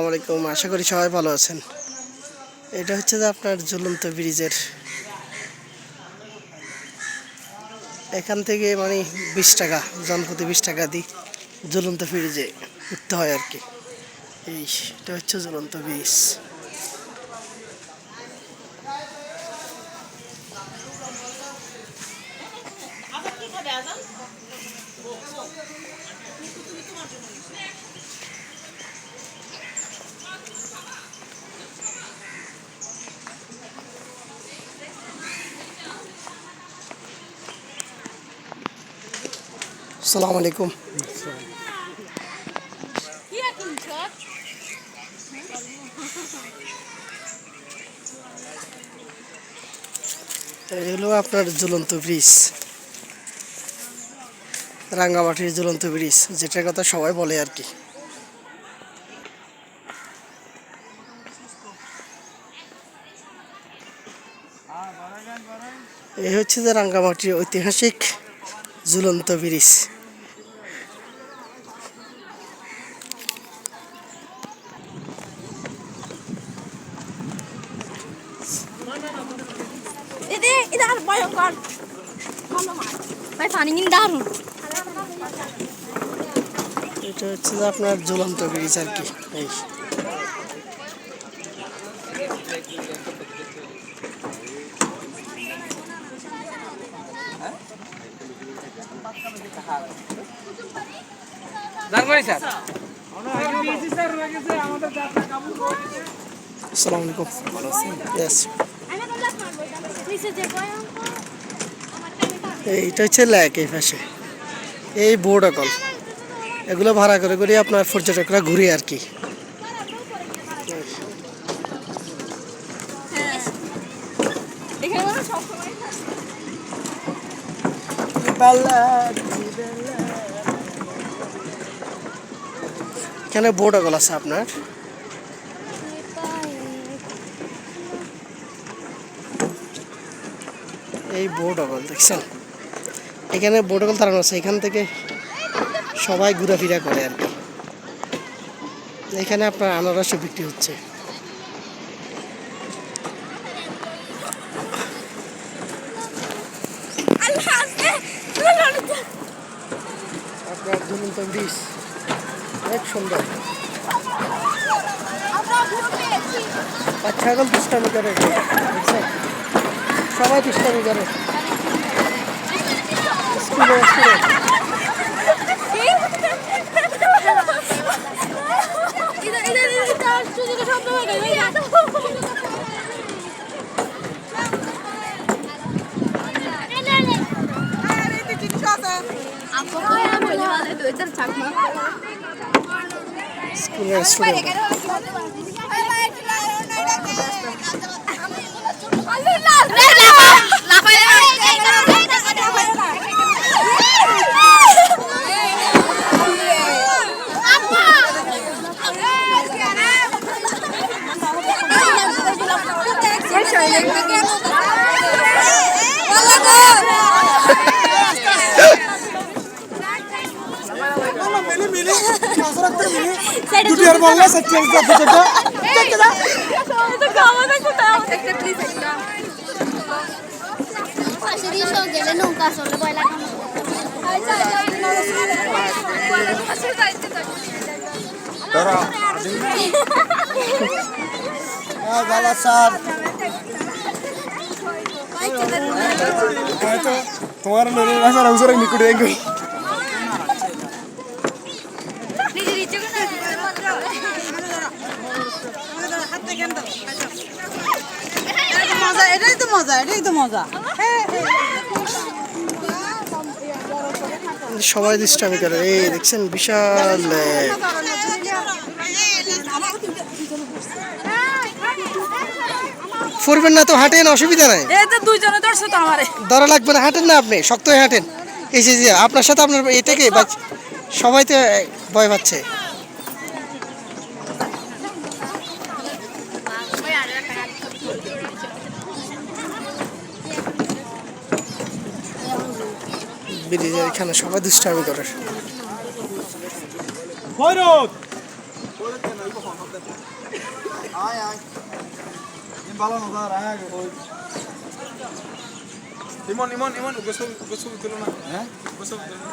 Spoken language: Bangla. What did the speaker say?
আসসালামাইকুম আশা করি সবাই ভালো আছেন। এটা হচ্ছে যে আপনার ঝুলন্ত ব্রিজের এখান থেকে মানে বিশ টাকা, জনপ্রতি বিশ টাকা দিই ঝুলন্ত ব্রিজে উঠতে হয় আর কি। এই, এটা হচ্ছে ঝুলন্ত ব্রিজ। আসসালামু আলাইকুম। হলো আপনার ঝুলন্ত ব্রিজ। রাঙ্গামাটির ঝুলন্ত ব্রিজ, যেটার কথা সবাই বলে আর কি। এই হচ্ছে যে রাঙ্গামাটির ঐতিহাসিক ঝুলন্ত ব্রিজ। এদে এটা আর ভয়ঙ্কর ভাই পানি কিন্তু দারুণ। এটা হচ্ছে আপনার ঝুলন্ত ব্রিজ আর কি। এই। আসসালামু আলাইকুম। যে ভয়ঙ্কর এইটা হচ্ছে ল্যাক এই পাশে। এই বোর্ড অকল। এগুলো ভাড়া করে করে আপনার পর্যটকরা ঘুরে আর কি। এখানে বোর্ড অকল আছে আপনার? এই বোর্ড অকল দেখছেন এখানে বোর্ড অকল দাঁড়ানো আছে, এখান থেকে সবাই ঘোরাফেরা করে আর কি। এখানে আপনার আনারসও বিক্রি হচ্ছে। আপনার অনেক সুন্দর। এখন করে। দেখছেন সবাই দুষ্টামি করে স্কুলে স্কুলে। এটা এটা সুযোগে শব্দ হয়ে গেল আপু কই আমি বলে দুই চার চাকমা স্কুলের স্টুডেন্ট দুটি আর বললা সত্যি দুটোটা পাশে দিয়ে সব গেলে নৌকা চলে ভয় লাগে তোমার মেরে ভাষার হুজুর নিকুড়ে গই নিজের ইচ্ছে করে মজা এটাই তো মজা এটাই তো মজা। সবাই দুষ্টামি করে। এই দেখছেন বিশাল। ফুরবেন না তো হাঁটেন অসুবিধা নাই। এই তো দুইজনে ধরছো তো আমারে। ধরা লাগবে না হাঁটেন না আপনি শক্ত হয়ে হাঁটেন। এই যে আপনার সাথে আপনার এটাকে সবাই তো ভয় পাচ্ছে। ব্রিজের এখানে সবাই দুষ্টামি করে। ইমন ইমন ইমন গোসল গোসল দিল না? হ্যাঁ? গোসল দিল না?